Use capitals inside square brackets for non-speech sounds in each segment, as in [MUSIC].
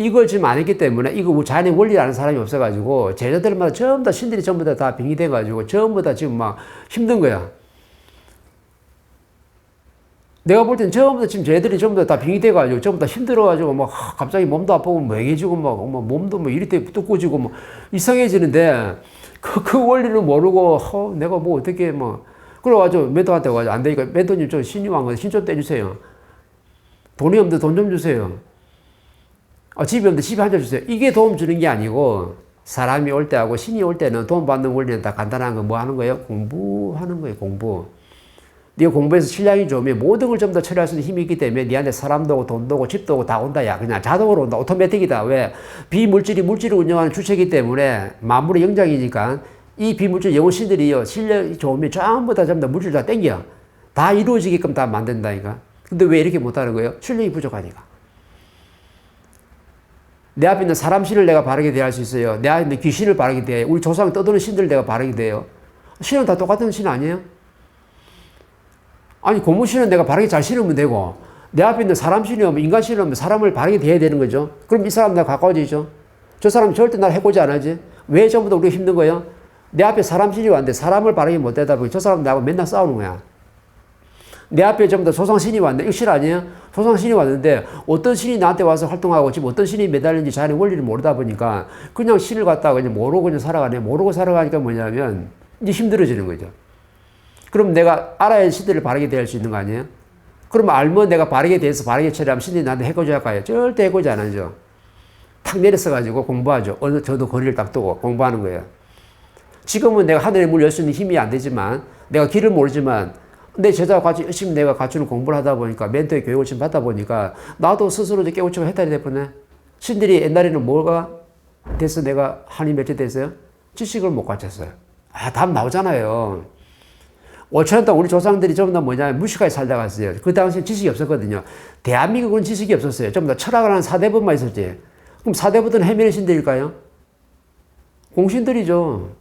이걸 지금 안 했기 때문에 이거 자연의 원리를 아는 사람이 없어가지고 제자들마다 전부 다 신들이 전부 다, 다 빙이 돼가지고 전부 다 지금 막 힘든 거야. 내가 볼 땐 전부 다 지금 쟤들이 전부 다, 다 빙이 돼가지고 전부 다 힘들어가지고 막 하, 갑자기 몸도 아프고 멍해지고 막, 막 몸도 뭐 이리 때 뚜꾸지고 뭐 이상해지는데 그, 그 원리를 모르고 허, 내가 뭐 어떻게 뭐 그래가지고 멘토한테 와가지고 안 되니까 멘토님 저 신이 왕거 신좀 떼주세요. 돈이 없는데 돈 좀 주세요. 아, 집이 없는데 집에 한잔 주세요. 이게 도움 주는 게 아니고 사람이 올 때하고 신이 올 때는 도움 받는 원리는 다 간단한 거 뭐 하는 거예요? 공부하는 거예요. 공부. 네가 공부해서 실력이 좋으면 모든 걸 좀 더 처리할 수 있는 힘이 있기 때문에 네한테 사람도 오고 돈도 오고 집도 오고 다 온다. 야 그냥 자동으로 온다. 오토매틱이다. 왜? 비물질이 물질을 운영하는 주체이기 때문에 만물의 영장이니까 이 비물질 영혼신들이요 실력이 좋으면 전부 다 전부 다 물질 다 땡겨. 다 이루어지게끔 다 만든다니까. 근데 왜 이렇게 못하는 거예요? 실력이 부족하니까. 내 앞에 있는 사람 신을 내가 바르게 대할 수 있어요. 내 앞에 있는 귀신을 바르게 대해. 우리 조상 떠드는 신들 내가 바르게 대해요. 신은 다 똑같은 신 아니에요? 아니 고무신은 내가 바르게 잘 신으면 되고 내 앞에 있는 사람 신이면 인간 신이면 사람을 바르게 대해야 되는 거죠. 그럼 이 사람 내가 가까워지죠. 저 사람 절대 날 해코지 안 하지. 왜 전부 다 우리가 힘든 거예요? 내 앞에 사람 신이 왔는데 사람을 바르게 못 대다 보니 저 사람 나하고 맨날 싸우는 거야. 내 앞에 전부 다 조상 신이 왔는데 이거 신 아니에요? 조상 신이 왔는데 어떤 신이 나한테 와서 활동하고 지금 어떤 신이 매달리는지 자연의 원리를 모르다 보니까 그냥 신을 갖다가 그냥 모르고 그냥 살아가네. 모르고 살아가니까 뭐냐면 이제 힘들어지는 거죠. 그럼 내가 알아야 신들을 바르게 대할 수 있는 거 아니에요? 그럼 알면 내가 바르게 대해서 바르게 처리하면 신들이 나한테 해코지 할까요? 절대 해코지 안 하죠. 탁 내렸어가지고 공부하죠. 어느 저도 거리를 딱 두고 공부하는 거예요. 지금은 내가 하늘에 물열수 있는 힘이 안 되지만 내가 길을 모르지만 내 제자와 같이 열심히 내가 갖추는 공부를 하다 보니까 멘토의 교육을 좀 받다 보니까 나도 스스로 이제 깨우치고 해탈이 됐구나. 신들이 옛날에는 뭐가 돼서 내가 한이 맺혀 됐어요? 지식을 못 갖췄어요. 아, 답 나오잖아요. 5천년 동안 우리 조상들이 전부 다 뭐냐면 무식하게 살다 갔어요. 그 당시에 지식이 없었거든요. 대한민국은 지식이 없었어요. 전부 다 철학을 하는 사대부만 있었지. 그럼 사대부들은 해면의 신들일까요? 공신들이죠.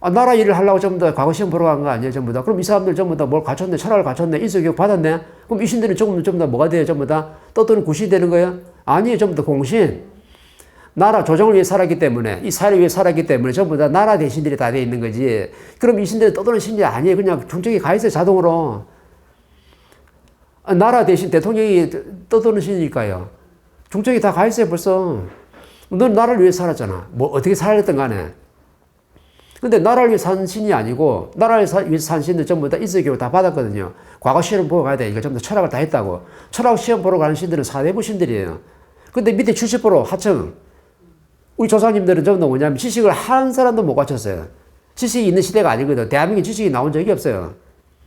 아, 나라 일을 하려고 전부 다 과거 시험 보러 간 거 아니에요, 전부 다. 그럼 이 사람들 전부 다 뭘 갖췄네, 철학을 갖췄네, 인수교육 받았네? 그럼 이 신들은 전부, 전부 다 뭐가 돼요, 전부 다? 떠도는 구신이 되는 거예요? 아니에요, 전부 다 공신. 나라 조정을 위해 살았기 때문에, 이 사회를 위해 살았기 때문에 전부 다 나라 대신들이 다 돼 있는 거지. 그럼 이 신들은 떠도는 신이 아니에요. 그냥 중적이 가 있어요, 자동으로. 아, 나라 대신 대통령이 떠도는 신이니까요. 중적이 다 가 있어요, 벌써. 넌 나라를 위해 살았잖아. 뭐, 어떻게 살았든 간에. 근데 나라를 위해 산 신이 아니고 나라를 위해 산 신들 전부 다 인쇄교육 다 받았거든요. 과거 시험 보러 가야 되니까 전부 다 철학을 다 했다고. 철학 시험 보러 가는 신들은 사대부 신들이에요. 근데 밑에 70% 하청. 우리 조상님들은 전부 다 뭐냐면 지식을 한 사람도 못 갖췄어요. 지식이 있는 시대가 아니거든. 대한민국에 지식이 나온 적이 없어요.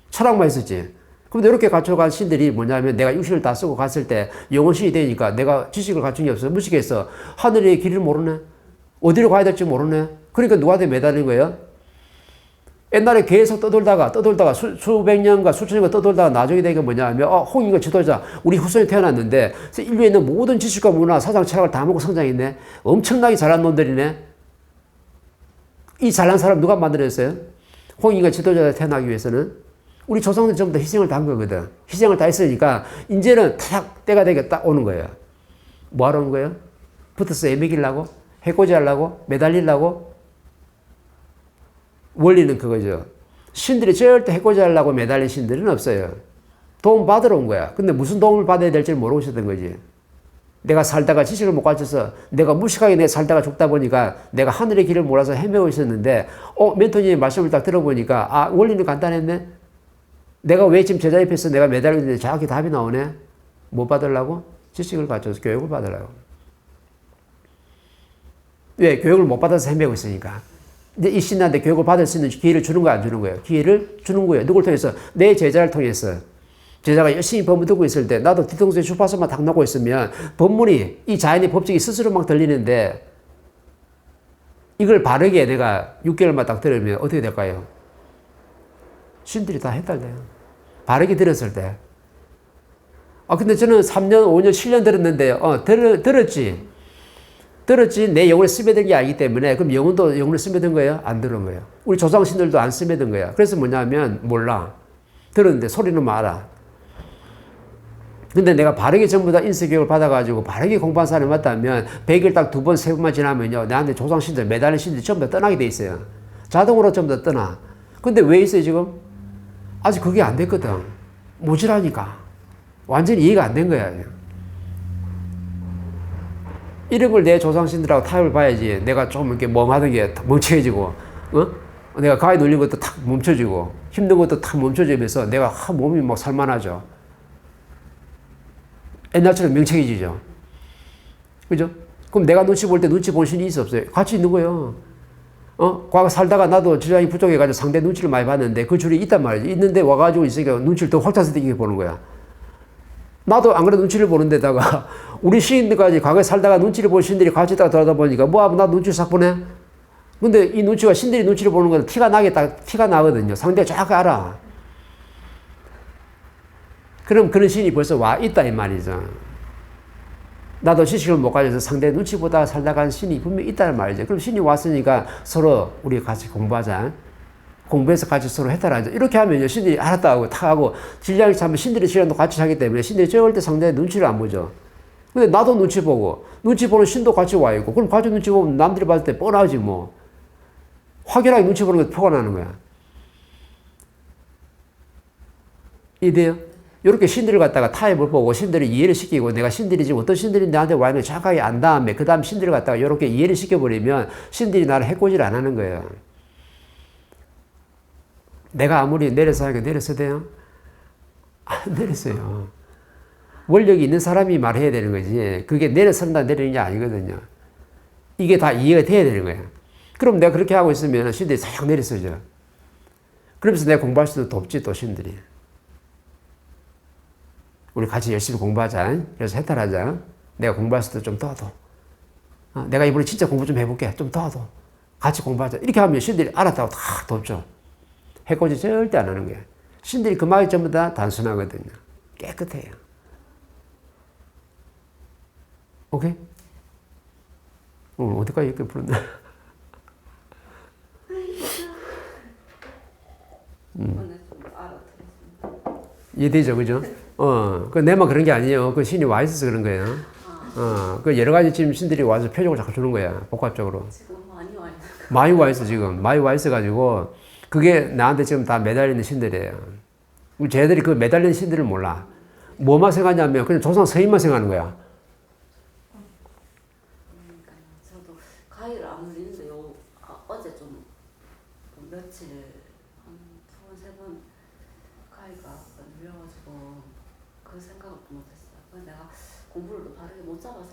철학만 있었지. 근데 이렇게 갖춰간 신들이 뭐냐면 내가 육신을 다 쓰고 갔을 때 영혼신이 되니까 내가 지식을 갖춘 게 없어. 무식해서 하늘의 길을 모르네. 어디로 가야 될지 모르네. 그러니까 누구한테 매달린 거예요? 옛날에 계속 떠돌다가 떠돌다가 수, 수백 년과 수천 년과 떠돌다가 나중에 되게 뭐냐면 어, 홍인과 지도자 우리 후손이 태어났는데 인류에 있는 모든 지식과 문화 사상 철학을 다 먹고 성장했네 엄청나게 잘한 놈들이네 이 잘난 사람 누가 만들었어요? 홍인과 지도자가 태어나기 위해서는 우리 조상들 전부 다 희생을 다 한 거거든 희생을 다 했으니까 이제는 딱 때가 되게 딱 오는 거예요 뭐 하러 온 거예요? 붙어서 애매기려고? 해코지 하려고? 매달리려고? 원리는 그거죠. 신들이 절대 해코지 하려고 매달린 신들은 없어요. 도움 받으러 온 거야. 근데 무슨 도움을 받아야 될지 모르고 있었던 거지. 내가 살다가 지식을 못 가져서 내가 무식하게 내 살다가 죽다 보니까 내가 하늘의 길을 몰라서 헤매고 있었는데 어 멘토님의 말씀을 딱 들어보니까 아 원리는 간단했네. 내가 왜 지금 제자 옆에서 내가 매달리는데 정확히 답이 나오네. 못 받으려고? 지식을 가져서 교육을 받으려고. 왜? 교육을 못 받아서 헤매고 있으니까. 이 신한테 교육을 받을 수 있는 기회를 주는 거야, 안 주는 거예요? 기회를 주는 거예요. 누굴 통해서? 내 제자를 통해서. 제자가 열심히 법문 듣고 있을 때, 나도 뒤통수에 주파수만 탁 놓고 있으면, 법문이, 이 자연의 법칙이 스스로 막 들리는데, 이걸 바르게 내가 6개월만 딱 들으면 어떻게 될까요? 신들이 다 해달래요. 바르게 들었을 때. 아, 근데 저는 3년, 5년, 7년 들었는데, 어, 들, 들었지. 들었지 내 영혼에 스며든 게 아니기 때문에 그럼 영혼도 영혼에 스며든 거예요? 안 들은 거예요. 우리 조상신들도 안 스며든 거야. 그래서 뭐냐면 몰라. 들었는데 소리는 말아. 근데 내가 바르게 전부 다 인수교육을 받아가지고 바르게 공부한 사람이 맞다면 100일 딱 두 번, 세 번만 지나면요. 나한테 조상신들, 매달린 신들이 전부 다 떠나게 돼 있어요. 자동으로 전부 다 떠나. 근데 왜 있어요, 지금? 아직 그게 안 됐거든. 모질하니까. 완전히 이해가 안 된 거야. 걸내 조상신들하고 타협을 봐야지. 내가 좀 이렇게 멍하던 게 멍청해지고, 어? 내가 가위 눌린 것도 탁 멈춰지고, 힘든 것도 탁 멈춰지면서 내가 하, 몸이 막 살만하죠. 옛날처럼 명칭해지죠. 그죠? 그럼 내가 눈치 볼 때 눈치 볼 신이 있어 없어요? 같이 있는 거예요. 어? 과거 살다가 나도 질량이 부족해가지고 상대 눈치를 많이 봤는데 그 줄이 있단 말이지. 있는데 와가지고 있으니까 눈치를 더 확장스럽게 보는 거야. 나도 안 그래도 눈치를 보는 데다가 [LAUGHS] 우리 시인들까지 과거에 살다가 눈치를 본 신들이 같이 있다가 들어다 보니까 뭐하고 나 눈치를 싹 보네? 근데 이 눈치가 신들이 눈치를 보는 건 티가 나겠다, 티가 나거든요. 상대가 정확히 알아. 그럼 그런 신이 벌써 와 있다 이 말이죠. 나도 지식을 못 가져서 상대 눈치 보다 살다 간 신이 분명히 있다는 말이죠. 그럼 신이 왔으니까 서로 우리 같이 공부하자. 공부해서 같이 서로 해탈하자. 이렇게 하면 신들이 알았다 하고 탁 하고 질량이 차면 신들이 질량도 같이 하기 때문에 신들이 절대 상대의 눈치를 안 보죠. 근데 나도 눈치 보고 눈치 보는 신도 같이 와 있고 그럼 같이 눈치 보면 남들이 봤을 때 뻔하지 뭐. 확연하게 눈치 보는 게 표가 나는 거야. 이돼요? 이렇게 신들을 갖다가 타협을 보고 신들을 이해를 시키고 내가 신들이 지금 어떤 신들이 나한테 와 있는지 정확하게 안 다음에 그 다음 신들을 갖다가 이렇게 이해를 시켜버리면 신들이 나를 해코지를 안 하는 거예요. 내가 아무리 내려서 하니까 내려서 돼요? 안 내렸어요. 원력이 있는 사람이 말해야 되는 거지. 그게 내려선다 내리는 게 아니거든요. 이게 다 이해가 돼야 되는 거예요. 그럼 내가 그렇게 하고 있으면 신들이 싹 내려서죠. 그러면서 내가 공부할 수도 돕지 또 신들이. 우리 같이 열심히 공부하자. 그래서 해탈하자. 내가 공부할 수도 좀 도와줘. 어, 내가 이번에 진짜 공부 좀 해볼게. 좀 도와줘. 같이 공부하자. 이렇게 하면 신들이 알았다고 다 돕죠. 해코지 절대 안 하는 거예요. 신들이 그 마음이 전부 다 단순하거든요. 깨끗해요. 오케이? 오늘 어디까지 이렇게 부른다? [LAUGHS] 알아듣겠습니다. 이해되죠, 그죠? 어, 그 내만 그런 게 아니에요. 그 신이 와 있어서 그런 거예요. 어, 그 여러 가지 지금 신들이 와서 표적을 자꾸 주는 거야. 복합적으로. 많이 와 있는 많이 와 있어, 지금. 많이 와 있어가지고, 그게 나한테 지금 다 매달리는 신들이에요. 우리 쟤들이 그 매달리는 신들을 몰라. 뭐만 생각하냐면, 그냥 조상 서인만 생각하는 거야.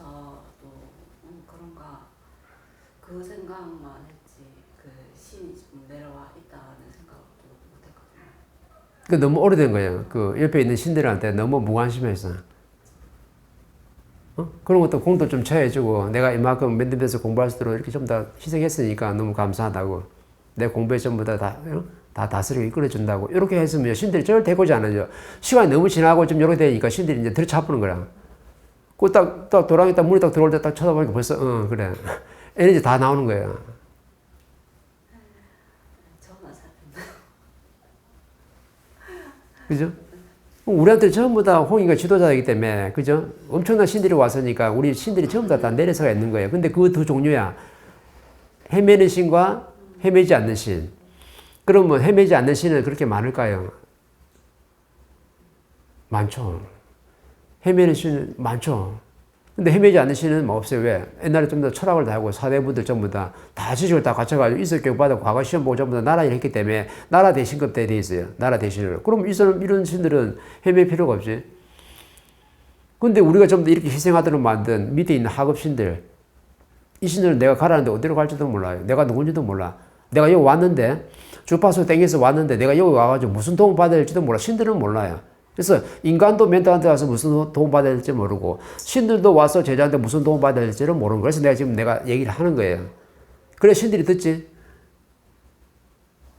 아, 그 음, 그 생각만 했지 그 신이 좀 내려와 있다는 생각을 또 못했거든요. 그 너무 오래된 거예요. 그 옆에 있는 신들한테 너무 무관심해서. 어? 그런 것도 공도 좀 쳐해주고 내가 이만큼 맨들면서 공부할 수 있도록 이렇게 좀더 희생했으니까 너무 감사하다고 내 공부에 전부 다, 다, 어? 다 다스리고 이끌어준다고 이렇게 했으면 신들이 절대 고지 않아요. 시간이 너무 지나고 좀 이렇게 되니까 신들이 이제 들이차보는 거라. 그딱 딱 도랑이 딱 물이 딱 들어올 때 딱 쳐다보니까 벌써 어 그래 [LAUGHS] 에너지 다 나오는 거예요. 저만 살펴 그죠? 우리한테 전부 다 홍이가 지도자이기 때문에, 그죠? 엄청난 신들이 왔으니까 우리 신들이 전부 다, 다 내려서가 있는 거예요. 근데 그 두 종류야. 헤매는 신과 헤매지 않는 신. 그러면 헤매지 않는 신은 그렇게 많을까요? 많죠. 헤매는 신은 많죠. 근데 헤매지 뭐 없어요. 왜? 옛날에 좀 더 철학을 다 하고 사대부들 전부 다, 다 지식을 다 갖춰가지고 이슬 교육 받아 과거 시험 보고 전부 다 나라 일 했기 때문에 나라 대신급 때돼 있어요. 나라 대신을. 그럼 이 사람, 이런 신들은 헤맬 필요가 없지. 근데 우리가 좀 더 이렇게 희생하도록 만든 밑에 있는 하급 신들, 이 신들은 내가 가라는데 어디로 갈지도 몰라요. 내가 누군지도 몰라. 내가 여기 왔는데, 주파수 땡겨서 왔는데 내가 여기 와가지고 무슨 도움 받아야 될지도 몰라. 신들은 몰라요. 그래서 인간도 멘토한테 와서 무슨 도움 받아야 될지 모르고 신들도 와서 제자한테 무슨 도움 받아야 될지를 모르는 거예요. 그래서 내가 지금 내가 얘기를 하는 거예요. 그래 신들이 듣지.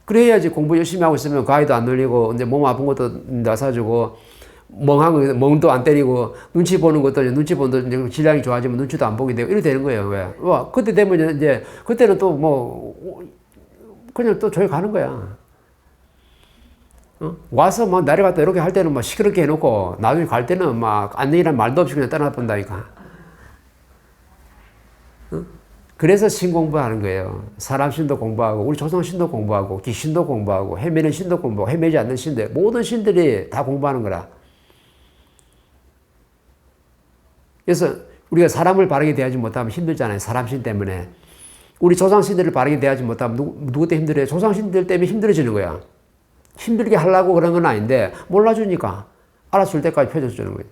그래야지 공부 열심히 하고 있으면 가위도 안 눌리고 이제 몸 아픈 것도 나사주고 멍한 거 멍도 안 때리고 눈치 보는 것도 눈치 보는 이제 질량이 좋아지면 눈치도 안 보게 되고 이렇게 되는 거예요. 왜? 와 그때 되면 이제 그때는 또 뭐 그냥 또 저기 가는 거야. 어? 와서 막 내려갔다 이렇게 할 때는 막 시끄럽게 해놓고 나중에 갈 때는 막 안녕이란 말도 없이 그냥 떠나본다니까. 어? 그래서 신 공부하는 거예요. 사람 신도 공부하고 우리 조상 신도 공부하고 귀신도 공부하고 헤매는 신도 공부하고 헤매지 않는 신들 모든 신들이 다 공부하는 거라. 그래서 우리가 사람을 바르게 대하지 못하면 힘들잖아요. 사람 신 때문에. 우리 조상 신들을 바르게 대하지 못하면 누구, 누구 때문에 힘들어요? 조상 신들 때문에 힘들어지는 거야. 힘들게 하려고 그런 건 아닌데 몰라주니까 알아줄 때까지 펴줘주는 거예요.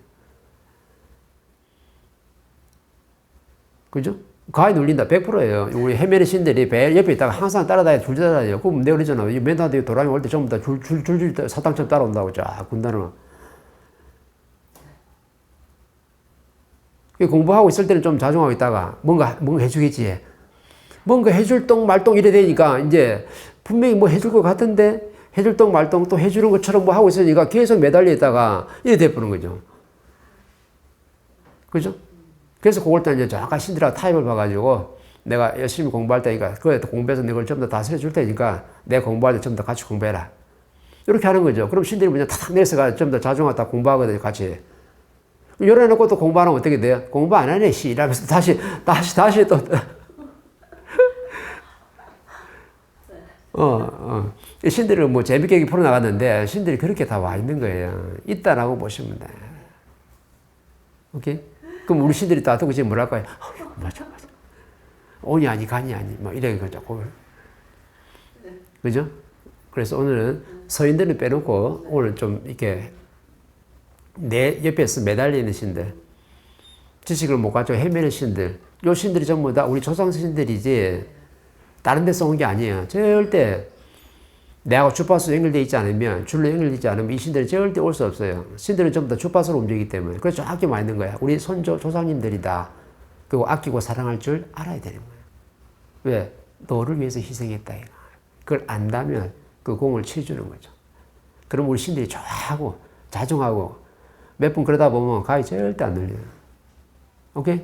그죠? 가위 눌린다 100%예요. 우리 헤매는 신들이 배 옆에 있다가 항상 따라다녀 줄 따라다녀요. 그럼 내가 그러잖아. 이 멘토한테 도랑이 올 때 전부 다 줄 줄 줄 줄 사탕처럼 따라온다고 쫙 군다는. 공부하고 있을 때는 좀 자중하고 있다가 뭔가 뭔가 해주겠지. 뭔가 해줄 똥 말똥 이래 되니까 이제 분명히 뭐 해줄 것 같은데 해줄 똥 말똥 또 해주는 것처럼 뭐 하고 있으니까 계속 매달려 있다가 이래 돼버는 거죠. 그죠? 그래서 그걸 때 이제 아까 신들하고 타입을 봐가지고 내가 열심히 공부할 테니까 그에 공부해서 내걸 좀 더 다스려 줄 테니까 내 공부할 때 좀 더 같이 공부해라. 이렇게 하는 거죠. 그럼 신들이 그냥 탁 내려서 좀 더 자중하다 공부하거든요, 같이. 열어놓고 또 공부 안 하면 어떻게 돼요? 공부 안 하네, 씨. 이러면서 다시, 다시, 다시 또. 어, 어. 이 신들을 뭐 재밌게 풀어나갔는데, 신들이 그렇게 다 와 있는 거예요. 있다라고 보시면 돼. 오케이? 그럼 우리 신들이 다 듣고 지금 뭐랄까요? 어휴, 맞아, 맞아. 오니 아니, 가니 아니. 뭐 이래 가지고. 그죠? 그래서 오늘은 서인들은 빼놓고 오늘 좀 이렇게 내 옆에서 매달리는 신들, 지식을 못 가지고 헤매는 신들, 요 신들이 전부 다 우리 조상 신들이지 다른 데서 온 게 아니에요. 절대 내하고 주파수 연결되어 있지 않으면 줄로 연결되어 있지 않으면 이 신들이 절대 올 수 없어요. 신들은 전부 다 주파수로 움직이기 때문에 그래서 와 있는 거야. 우리 손조 조상님들이다. 그리고 아끼고 사랑할 줄 알아야 되는 거예요. 왜? 너를 위해서 희생했다. 그걸 안다면 그 공을 치주는 거죠. 그럼 우리 신들이 좋아하고 자중하고 몇 분 그러다 보면 가위 절대 안 눌려요. 오케이?